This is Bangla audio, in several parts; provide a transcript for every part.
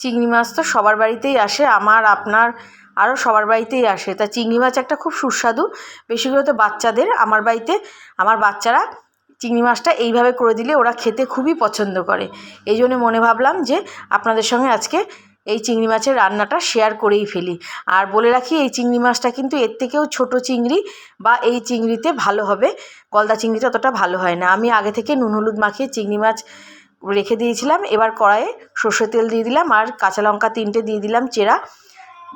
চিংড়ি মাছ তো সবার বাড়িতেই আসে, আমার, আপনার আরও সবার বাড়িতেই আসে। তা চিংড়ি মাছ একটা খুব সুস্বাদু, বেশি করে তো বাচ্চাদের, আমার বাড়িতে আমার বাচ্চারা চিংড়ি মাছটা এইভাবে করে দিলে ওরা খেতে খুবই পছন্দ করে। এই জন্য মনে ভাবলাম যে আপনাদের সঙ্গে আজকে এই চিংড়ি মাছের রান্নাটা শেয়ার করেই ফেলি। আর বলে রাখি, এই চিংড়ি মাছটা কিন্তু এর থেকেও ছোট চিংড়ি বা এই চিংড়িতে ভালো হবে, গলদা চিংড়িতে অতটা ভালো হয় না। আমি আগে থেকে নুন, হলুদ মাখিয়ে চিংড়ি মাছ রেখে দিয়েছিলাম, এবার কড়াইয়ে সর্ষের তেল দিয়ে দিলাম আর কাঁচা লঙ্কা তিনটে দিয়ে দিলাম চেরা।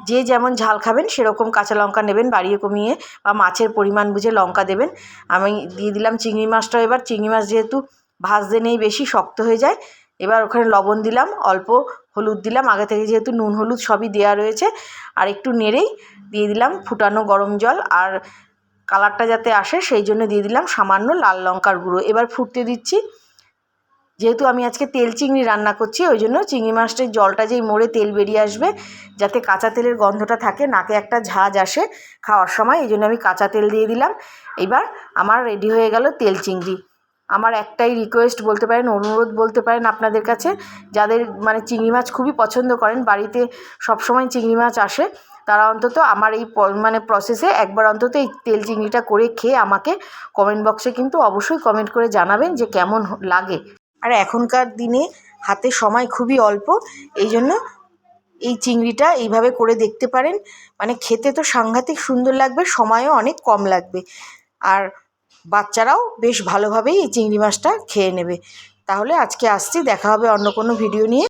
যে যেমন ঝাল খাবেন সেরকম কাঁচা লঙ্কা নেবেন, বাড়িয়ে কমিয়ে বা মাছের পরিমাণ বুঝে লঙ্কা দেবেন। আমি দিয়ে দিলাম চিংড়ি মাছটা এবার, চিংড়ি মাছ যেহেতু ভাজতে নেই বেশি, শক্ত হয়ে যায়, এবার ওখানে লবণ দিলাম, অল্প হলুদ দিলাম, আগে থেকে যেহেতু নুন হলুদ সবই দেওয়া রয়েছে, আর একটু নেড়েই দিয়ে দিলাম ফুটানো গরম জল, আর কালারটা যাতে আসে সেই জন্য দিয়ে দিলাম সামান্য লাল লঙ্কার গুঁড়ো। এবার ফুটতে দিচ্ছি যেহেতু আমি আজকে তেল চিংড়ি রান্না করছি, ওই জন্য চিংড়ি মাছটার জলটা যেই মোড়ে তেল বেরিয়ে আসবে, যাতে কাঁচা তেলের গন্ধটা থাকে, নাকে একটা ঝাঁজ আসে খাওয়ার সময়, এই জন্য আমি কাঁচা তেল দিয়ে দিলাম। এবার আমার রেডি হয়ে গেল তেল চিংড়ি। আমার একটাই রিকোয়েস্ট বলতে পারেন, অনুরোধ বলতে পারেন আপনাদের কাছে, যাদের মানে চিংড়ি মাছ খুবই পছন্দ করেন, বাড়িতে সবসময় চিংড়ি মাছ আসে, তারা অন্তত আমার এই মানে প্রসেসে একবার অন্তত এই তেল চিংড়িটা করে খেয়ে আমাকে কমেন্ট বক্সে কিন্তু অবশ্যই কমেন্ট করে জানাবেন যে কেমন লাগে। আর এখনকার দিনে হাতে সময় খুবই অল্প এই জন্য এই চিংড়িটা এইভাবে করে দেখতে পারেন। মানে খেতে তো সাংঘাতিক সুন্দর লাগবে, সময়ও অনেক কম লাগবে। আর বাচ্চারাও বেশ ভালোভাবেই এই চিংড়ি মাছটা খেয়ে নেবে। তাহলে আজকে আসছি, দেখা হবে অন্য কোনো ভিডিও নিয়ে।